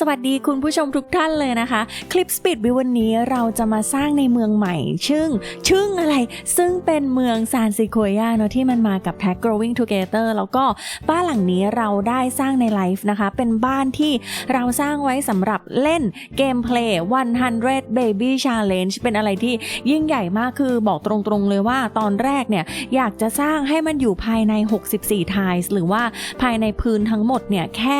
สวัสดีคุณผู้ชมทุกท่านเลยนะคะ คลิป Speed วิววันนี้เราจะมาสร้างในเมืองใหม่ ซึ่งชึ่งอะไร ซึ่งเป็นเมืองซานซิโคยาเนอะที่มันมากับ Tag Growing Together แล้วก็บ้านหลังนี้เราได้สร้างในไลฟ์นะคะ เป็นบ้านที่เราสร้างไว้สำหรับเล่นเกมเพลย์100 Baby Challenge เป็นอะไรที่ยิ่งใหญ่มากคือบอกตรงๆเลยว่าตอนแรกเนี่ย อยากจะสร้างให้มันอยู่ภายใน 64 tiles หรือว่าภายในพื้นทั้งหมดเนี่ยแค่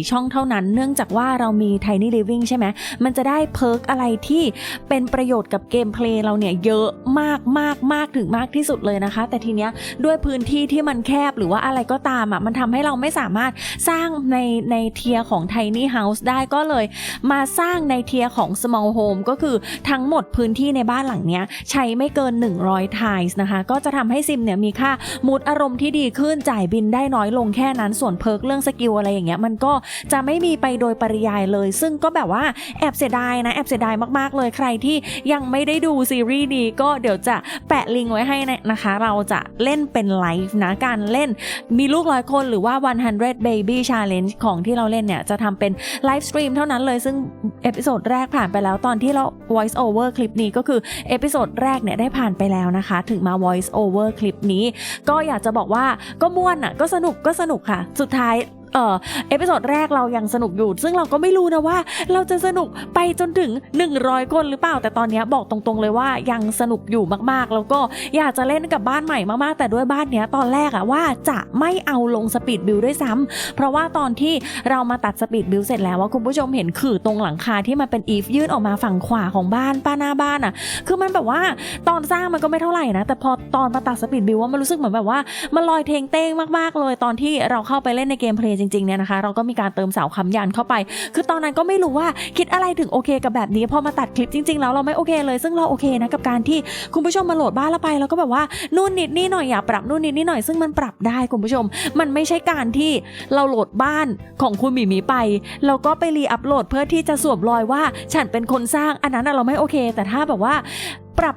64 ช่องเท่านั้นเนื่องจากว่าเรามี Tiny Living ใช่ไหม มันจะได้เพิร์กอะไรที่เป็นประโยชน์กับเกมเพลย์เราเนี่ยเยอะมากมากมากถึงมากที่สุดเลยนะคะ แต่ทีเนี้ยด้วยพื้นที่ที่มันแคบหรือว่าอะไรก็ตามอะมันทำให้เราไม่สามารถสร้างในในเทียร์ของ Tiny House ได้ก็เลยมาสร้างในเทียร์ของ Small Home ก็คือทั้งหมดพื้นที่ในบ้านหลังเนี้ยใช้ไม่เกิน 100 tiles นะคะ ก็จะทำให้ซิมเนี่ยมีค่ามูดอารมณ์ที่ดีขึ้นจ่ายบินได้น้อยลงแค่นั้นส่วนเพิร์กเรื่องสกิลอะไรอย่างเงี้ยมันก็จะไม่มีไปโดโดยปริยายเลย ซึ่งก็แบบว่าแอบเสียดายนะแอบเสียดายมากๆเลยใครที่ยังไม่ได้ดูซีรีส์นี้ก็เดี๋ยวจะแปะลิงก์ไว้ให้นะคะ เราจะเล่นเป็นไลฟ์นะการเล่นมีลูกร้อยคนหรือว่า 100 baby challenge ของที่เราเล่นเนี่ย จะทำเป็นไลฟ์สตรีมเท่านั้นเลยซึ่งเอพิโซดแรกผ่านไปแล้วตอนที่เรา voice over คลิปนี้ก็คือเอพิโซดแรกเนี่ยได้ผ่านไปแล้วนะคะ ถึงมา voice over คลิปนี้ ก็อยากจะบอกว่าก็ม่วนอะก็สนุกก็สนุกค่ะ สุดท้าย เออเอพิโซดแรกเรายังสนุกอยู่ ซึ่งเราก็ไม่รู้นะว่า เราจะสนุกไปจนถึง 100คนหรือเปล่า แต่ตอนนี้บอกตรงๆเลยว่ายังสนุกอยู่มากๆ แล้วก็อยากจะเล่นกับบ้านใหม่มากๆ แต่ด้วยบ้านเนี้ยตอนแรกอะว่าจะไม่เอาลงสปีดบิลด้วยซ้ำเพราะว่าตอนที่เรามาตัดสปีดบิลเสร็จแล้วว่าคุณผู้ชมเห็นขื่อตรงหลังคาที่มันเป็นอีฟยื่นออกมาฝั่งขวาของบ้านป้าหน้าบ้านอะคือมันแบบว่าตอนสร้างมันก็ไม่เท่าไหร่นะ แต่พอตอนมาตัดสปีดบิลว่ามันรู้สึกเหมือนแบบว่ามันลอยเทงเต้งมากๆเลย ตอนที่เราเข้าไปเล่นในเกมเพลย์จริงๆเนี่ยนะคะ เราก็มีการเติมเสาค้ำยันเข้าไป คือตอนนั้นก็ไม่รู้ว่าคิดอะไรถึงโอเคกับแบบนี้พอมาตัดคลิปจริงๆแล้วเราไม่โอเคเลยซึ่งเราโอเคนะกับการที่คุณผู้ชมมาโหลดบ้านเราไป แล้วก็แบบว่านู่นนิดนี่หน่อยอย่าปรับนู่นนิดนี่หน่อยซึ่งมันปรับได้คุณผู้ชม มันไม่ใช่การที่เราโหลดบ้านของคุณหมีหมีไปแล้วก็ไปรีอัพโหลดเพื่อที่จะสวมรอยว่าฉันเป็นคนสร้างอันนั้นเราไม่โอเค แต่ถ้าแบบว่าปรับ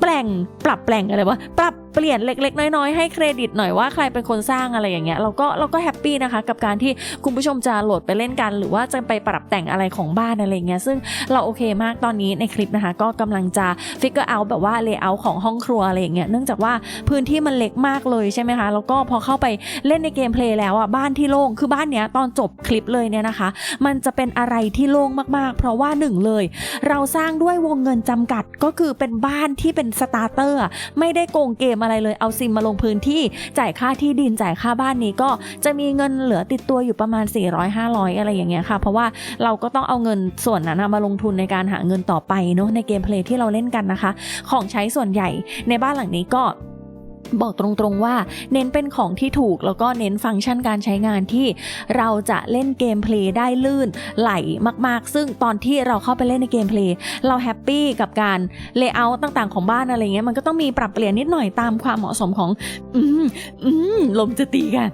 แปลงปรับแปลงอะไรวะปรับ เปลี่ยนเล็ก ๆ น้อยๆให้เครดิตหน่อยว่าใครเป็นคนสร้างอะไรอย่างเงี้ยเราก็เราก็แฮปปี้นะคะกับการที่คุณผู้ชมจะโหลดไปเล่นกัน หรือว่าจะไปปรับแต่งอะไรของบ้านอะไรเงี้ยซึ่งเราโอเคมากตอนนี้ในคลิปนะคะ ก็กำลังจะฟิกเกอร์เอาแบบว่าเลเยอร์ของห้องครัวอะไรอย่างเงี้ยเนื่องจากว่าพื้นที่มันเล็กมากเลยใช่ไหมคะแล้วก็พอเข้าไปเล่นในเกมเพลย์แล้วอะบ้านที่โล่งคือบ้านเนี้ยตอนจบคลิปเลยเนี่ยนะคะ มันจะเป็นอะไรที่โล่งมากๆ เพราะว่าหนึ่งเลย เราสร้างด้วยวงเงินจำกัดก็คือเป็นบ้านที่เป็นสตาร์เตอร์ไม่ได้โกงเกมอะไรเลยเอาซิมมาลงพื้นที่จ่ายค่าที่ดินจ่ายค่าบ้านนี้ก็จะมีเงินเหลือติดตัวอยู่ประมาณ 400-500 อะไรอย่างเงี้ยค่ะ เพราะว่าเราก็ต้องเอาเงินส่วนนั้นมาลงทุนในการหาเงินต่อไปเนาะในเกมเพลย์ที่เราเล่นกันนะคะ ของใช้ส่วนใหญ่ในบ้านหลังนี้ก็ บอกตรงๆว่าเน้นเป็นของที่ถูกแล้วก็เน้นฟังก์ชันการใช้งานที่เราจะเล่นเกมเพลย์ได้ลื่นไหลมากๆ ซึ่งตอนที่เราเข้าไปเล่นในเกมเพลย์เราแฮปปี้กับการเลเยอร์ต่างๆของบ้านอะไรเงี้ยมันก็ต้องมีปรับเปลี่ยนนิดหน่อยตามความเหมาะสมของ อืมอืมลมจะตีกัน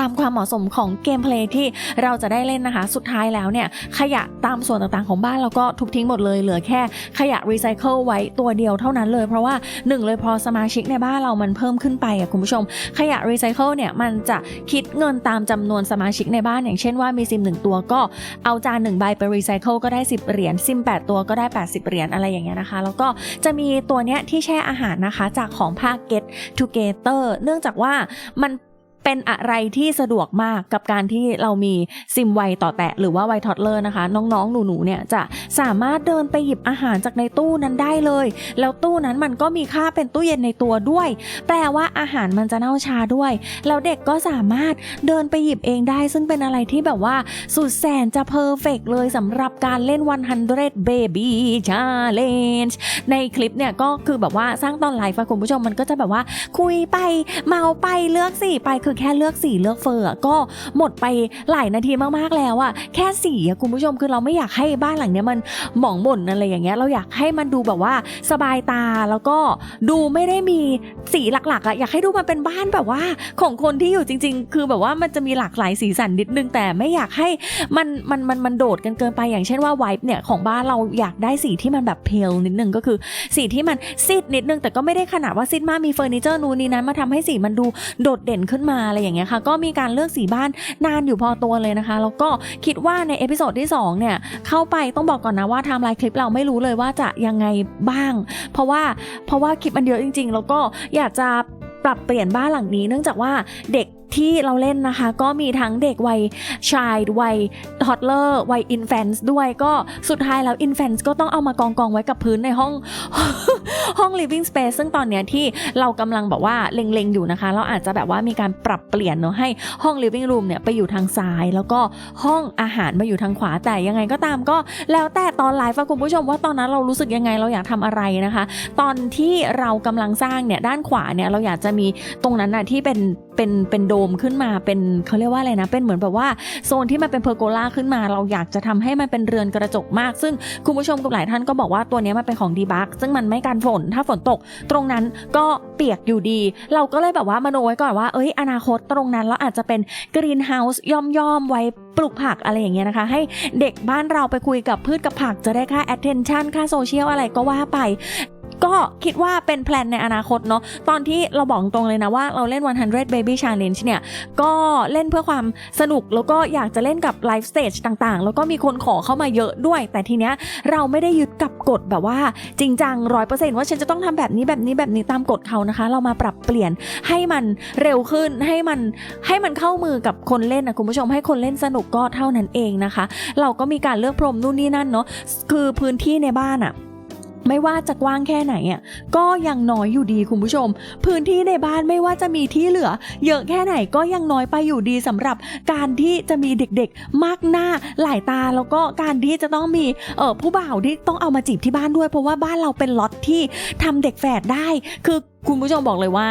ตามความเหมาะสมของเกมเพลย์ที่เราจะได้เล่นนะคะ สุดท้ายแล้วเนี่ยขยะตามส่วนต่างๆของบ้านเราก็ทุบทิ้งหมดเลยเหลือแค่ขยะรีไซเคิลไว้ตัวเดียวเท่านั้นเลย เพราะว่าหนึ่งเลยพอสมาชิกในบ้านเรามันเพิ่มขึ้นไปอะคุณผู้ชม ขยะรีไซเคิลเนี่ยมันจะคิดเงินตามจำนวนสมาชิกในบ้านอย่างเช่นว่ามีซิมหนึ่งตัวก็เอาจานหนึ่งใบไปรีไซเคิลก็ได้ 10 เหรียญซิม 8 ตัวก็ได้ 80 เหรียญอะไรอย่างเงี้ยนะคะ แล้วก็จะมีตัวเนี้ยที่แช่อาหารนะคะจากของภาค Get Together เนื่องจากว่ามัน เป็นอะไรที่สะดวกมากกับการที่เรามีซิมไวต่อแตะหรือว่าไวทอดเลอร์นะคะ น้องๆ หนูๆเนี่ยจะสามารถเดินไปหยิบอาหารจากในตู้นั้นได้เลย แล้วตู้นั้นมันก็มีค่าเป็นตู้เย็นในตัวด้วย แปลว่าอาหารมันจะเน่าชาด้วย แล้วเด็กก็สามารถเดินไปหยิบเองได้ ซึ่งเป็นอะไรที่แบบว่าสุดแสนจะเพอร์เฟกเลยสำหรับการเล่น 100 Baby Challenge ในคลิปเนี่ยก็คือแบบว่าสร้างตอนไลฟ์คุณผู้ชมมันก็จะแบบว่าคุยไปเมาไปเลือกสีไปคือแค่เลือกสีเลือกเฟอร์ก็หมดไปหลายนาทีมากๆแล้วอะแค่สีอะคุณผู้ชมคือเราไม่อยากให้บ้านหลังเนี้ยมันหมองหม่นอะไรอย่างเงี้ยเราอยากให้มันดูแบบว่าสบายตาแล้วก็ดูไม่ได้มีสีหลักๆอะอยากให้ดูมันเป็นบ้านแบบว่า ของคนที่อยู่จริง ๆ คือแบบว่ามันจะมีหลากหลายสีสันนิดนึงแต่ไม่อยากให้มันมันมันมันโดดกันเกินไปอย่างเช่นว่าไวท์เนี่ยของบ้านเราอยากได้สีที่มันแบบเพลนิดนึงก็คือสีที่มันซีดนิดนึงแต่ก็ไม่ได้ขนาดว่าซีดมากมีเฟอร์นิเจอร์นูนนี่นั้นมาทำให้สีมันดูโดดเด่นขึ้นมาอะไรอย่างเงี้ยค่ะ ก็มีการเลือกสีบ้านนานอยู่พอตัวเลยนะคะ แล้วก็คิดว่าในเอพิโซดที่สองเนี่ยเข้าไปต้องบอกก่อนนะว่าไทม์ไลน์คลิปเราไม่รู้เลยว่าจะยังไงบ้าง เพราะว่าเพราะว่าคลิปมันเยอะจริง ๆ แล้วก็อยากจะปรับเปลี่ยนบ้านหลังนี้ เนื่องจากว่าเด็ก ที่เราเล่นนะคะ ก็มีทั้งเด็กวัยชายวัยทอดเลอร์วัยอินแฟนส์ด้วยก็สุดท้ายแล้วอินแฟนส์ก็ต้องเอามากองกองๆไว้กับพื้นในห้องห้อง living space ซึ่งตอนเนี้ยที่เรากำลังแบบว่าเล็งๆอยู่นะคะ เราอาจจะแบบว่ามีการปรับเปลี่ยนเนาะให้ห้อง living room เนี่ยไปอยู่ทางซ้าย แล้วก็ห้องอาหารมาอยู่ทางขวาแต่ยังไงก็ตามก็ แล้วแต่ตอนไลฟ์อะคุณผู้ชมว่าตอนนั้นเรารู้สึกยังไงเราอยากทำอะไรนะคะ ตอนที่เรากำลังสร้างเนี่ยด้านขวาเนี่ยเราอยากจะมีตรงนั้นนะที่เป็น เป็นเป็นโดมขึ้นมาเป็นเขาเรียกว่าอะไรนะ เป็นเหมือนแบบว่าโซนที่มันเป็นเพอร์โกล่าขึ้นมา เราอยากจะทำให้มันเป็นเรือนกระจกมาก ซึ่งคุณผู้ชมกับหลายท่านก็บอกว่าตัวนี้มันเป็นของดีบักซึ่งมันไม่กันฝนถ้าฝนตก ตรงนั้นก็เปียกอยู่ดี เราก็เลยแบบว่ามโนไว้ก่อนว่าเอ้ยอนาคตตรงนั้นเราอาจจะเป็นกรีนเฮาส์ย่อมๆไว้ปลูกผักอะไรอย่างเงี้ยนะคะ ให้เด็กบ้านเราไปคุยกับพืชกับผักจะได้ค่า attention ค่าโซเชียลอะไรก็ว่าไป ก็คิดว่าเป็นแพลนในอนาคตเนาะตอนที่เราบอกตรงเลยนะว่าเราเล่น 100 Baby Challenge เนี่ย ก็เล่นเพื่อความสนุกแล้วก็อยากจะเล่นกับไลฟ์สเตจต่างๆ แล้วก็มีคนขอเข้ามาเยอะด้วย แต่ทีเนี้ยเราไม่ได้ยึดกับกฎแบบว่า จริงจังร้อยเปอร์เซ็นต์ว่าฉันจะต้องทำแบบนี้แบบนี้แบบนี้ตามกฎเขานะคะ เรามาปรับเปลี่ยนให้มันเร็วขึ้นให้มันให้มันเข้ามือกับคนเล่นนะคุณผู้ชมให้คนเล่นสนุกก็เท่านั้นเองนะคะ เราก็มีการเลือกพรมนู่นนี่นั่นเนาะคือพื้นที่ในบ้านอะ ไม่ว่าจะกว้างแค่ไหนอะก็ยังน้อยอยู่ดีคุณผู้ชม พื้นที่ในบ้านไม่ว่าจะมีที่เหลือ เยอะแค่ไหนก็ยังน้อยไปอยู่ดีสำหรับ การที่จะมีเด็กๆ มากหน้าหลายตาแล้วก็การที่จะต้องมีเออผู้บ่าวที่ต้องเอามาจีบที่บ้านด้วย เพราะว่าบ้านเราเป็นล็อตที่ทำเด็กแฝดได้คือ คุณผู้ชมบอกเลยว่า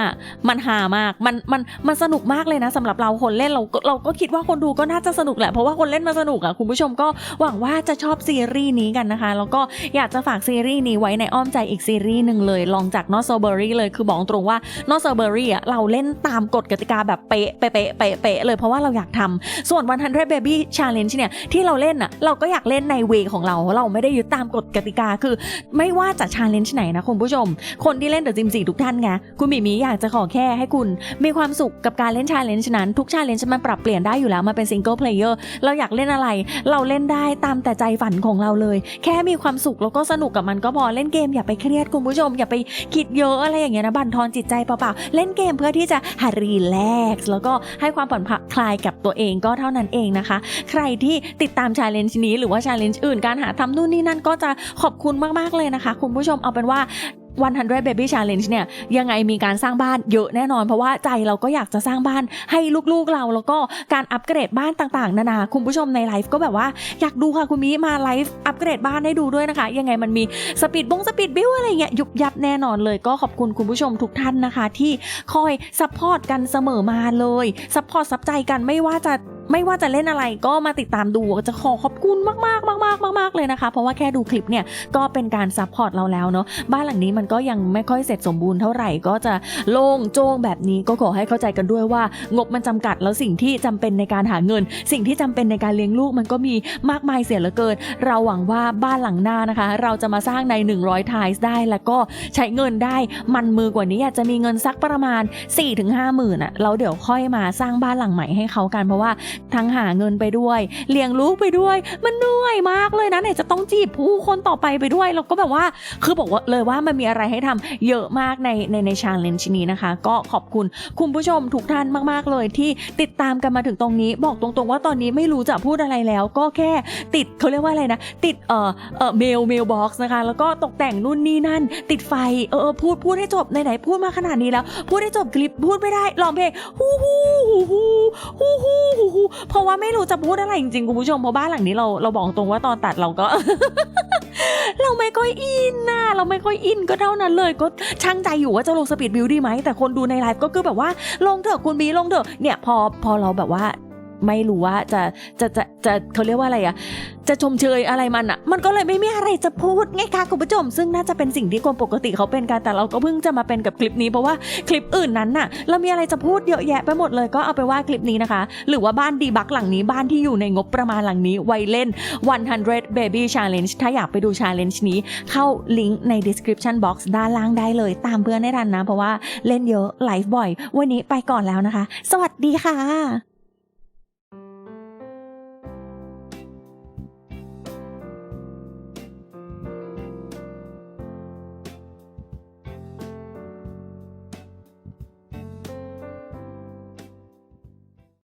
มันหามากมันมันมันสนุกมากเลยนะสำหรับเราคนเล่นเราก็เราก็คิดว่าคนดูก็น่าจะสนุกแหละเพราะว่าคนเล่นมาสนุกอะคุณผู้ชมก็หวังว่าจะชอบซีรีส์นี้กันนะคะ แล้วก็อยากจะฝากซีรีส์นี้ไว้ในอ้อมใจอีกซีรีส์หนึ่งเลยลองจาก Not So Berry เลยคือบอกตรงว่า Not So Berry อะเราเล่นตามกฎกติกาแบบเป๊ะเป๊ะเป๊ะเป๊ะเลยเพราะว่าเราอยากทำส่วน100 Baby Challenge เนี่ยที่เราเล่นอะเราก็อยากเล่นในเวของเรา เราไม่ได้ยึดตามกฎกติกาคือ ไม่ว่าจะ challenge ไหนนะคุณผู้ชม คนที่เล่นเดอะจิมสี่ทุกท่านไงคุณหมีหมีอยากจะขอแค่ให้คุณมีความสุขกับการเล่น challenge นั้น ทุก challenge มันปรับเปลี่ยนได้อยู่แล้วมาเป็น single player เราอยากเล่นอะไร เราเล่นได้ตามแต่ใจฝันของเราเลย แค่มีความสุขแล้วก็สนุกกับมันก็พอเล่นเกมอย่าไปเครียดคุณผู้ชม อย่าไปคิดเยอะอะไรอย่างเงี้ยนะบั่นทอนจิตใจเปล่าๆเล่นเกมเพื่อที่จะหารีแลกซ์แล้วก็ให้ความผ่อนคลายกับตัวเองก็เท่านั้นเองนะคะ ใครที่ติดตาม challenge นี้หรือว่า challenge อื่นการหาทำนู่นนี่นั่นก็จะขอบคุณมากๆเลยนะคะ คุณผู้ชมเอาเป็นว่า 100 Baby Challenge เนี่ยยังไงมีการสร้างบ้านเยอะแน่นอน เพราะว่าใจเราก็อยากจะสร้างบ้านให้ลูกๆเรา แล้วก็การอัปเกรดบ้านต่างๆ นานาคุณผู้ชมในไลฟ์ก็แบบว่าอยากดูค่ะคุณมิมาไลฟ์อัปเกรดบ้านให้ดูด้วยนะคะ ยังไงมันมีสปีดบงสปีดบิวอะไรเงี้ยยุบยับแน่นอนเลยก็ขอบคุณคุณผู้ชมทุกท่านนะคะ ที่คอยซัพพอร์ตกันเสมอมาเลยซัพพอร์ตซับใจกันไม่ว่าจะ ไม่ว่าจะเล่นอะไรก็มาติดตามดูจะขอขอบคุณมากๆมากๆมากเลยนะคะ เพราะว่าแค่ดูคลิปเนี่ยก็เป็นการซัพพอร์ตเราแล้วเนาะบ้านหลังนี้มันก็ยังไม่ค่อยเสร็จสมบูรณ์เท่าไหร่ก็จะโล่งโจ้งแบบนี้ก็ขอให้เข้าใจกันด้วยว่า งบมันจำกัดแล้วสิ่งที่จำเป็นในการหาเงิน สิ่งที่จำเป็นในการเลี้ยงลูกมันก็มีมากมายเสียเหลือเกิน เราหวังว่าบ้านหลังหน้านะคะ เราจะมาสร้างใน 100ทายได้แล้วก็ใช้เงินได้มันมือกว่านี้อยาจจะมีเงินสักประมาณ 4-5หมื่นอะแล้วเดี๋ยวค่อยมาสร้างบ้านหลังใหม่ให้เขากันเพราะว่าทั้งหาเงินไปด้วย เลี้ยงลูกไปด้วย มันเหนื่อยมากเลยนะไหนจะต้องจีบผู้คนต่อไปไปด้วยเราก็แบบว่า คือบอกว่าเลยว่ามันมีอะไรให้ทำเยอะมากในในในชาเลนจ์นี้นะคะ ก็ขอบคุณคุณผู้ชมทุกท่านมากๆเลยที่ติดตามกันมาถึงตรงนี้ บอกตรงๆว่าตอนนี้ไม่รู้จะพูดอะไรแล้ว ก็แค่ติดเขาเรียกว่าอะไรนะ ติดเอ่อเอ่อเมลเมลบ็อกซ์นะคะ แล้วก็ตกแต่งนู่นนี่นั่น ติดไฟเออพูดพูดให้จบไหนไหนพูดมาขนาดนี้แล้ว พูดให้จบคลิปพูดไม่ได้ลองเพลงฮู้ฮู้ฮู้ฮู้ฮู้ฮู้ฮู้เพราะว่าไม่รู้จะพูดอะไรจริงๆคุณผู้ชมเพราะบ้านหลังนี้เราเราบอกตรงว่าตอนตัดเราก็ เราไม่ค่อยอินนะเราไม่ค่อยอินก็เท่านั้นเลยก็ช่างใจอยู่ว่าจะลงสปีดบิวดีไหมแต่คนดูในไลฟ์ก็คือแบบว่าลงเถอะคุณบีลงเถอะเนี่ยพอพอเราแบบว่า ไม่รู้ว่าจะจะจะจะเขาเรียกว่าอะไรอะจะชมเชยอะไรมันอะมันก็เลยไม่มีอะไรจะพูดไงคะคุณผู้ชม ซึ่งน่าจะเป็นสิ่งที่คนปกติเขาเป็นกันแต่เราก็เพิ่งจะมาเป็นกับคลิปนี้เพราะว่าคลิปอื่นนั้นน่ะ เรามีอะไรจะพูดเยอะแยะไปหมดเลยก็เอาไปว่าคลิปนี้นะคะ หรือว่าบ้านดีบักหลังนี้บ้านที่อยู่ในงบประมาณหลังนี้ไวเล่น 100 Baby Challenge ถ้าอยากไปดู Challenge นี้เข้าลิงก์ใน description box ด้านล่างได้เลยตามเพื่อนให้ทันนะ เพราะว่าเล่นเยอะไลฟ์บ่อย วันนี้ไปก่อนแล้วนะคะ สวัสดีค่ะ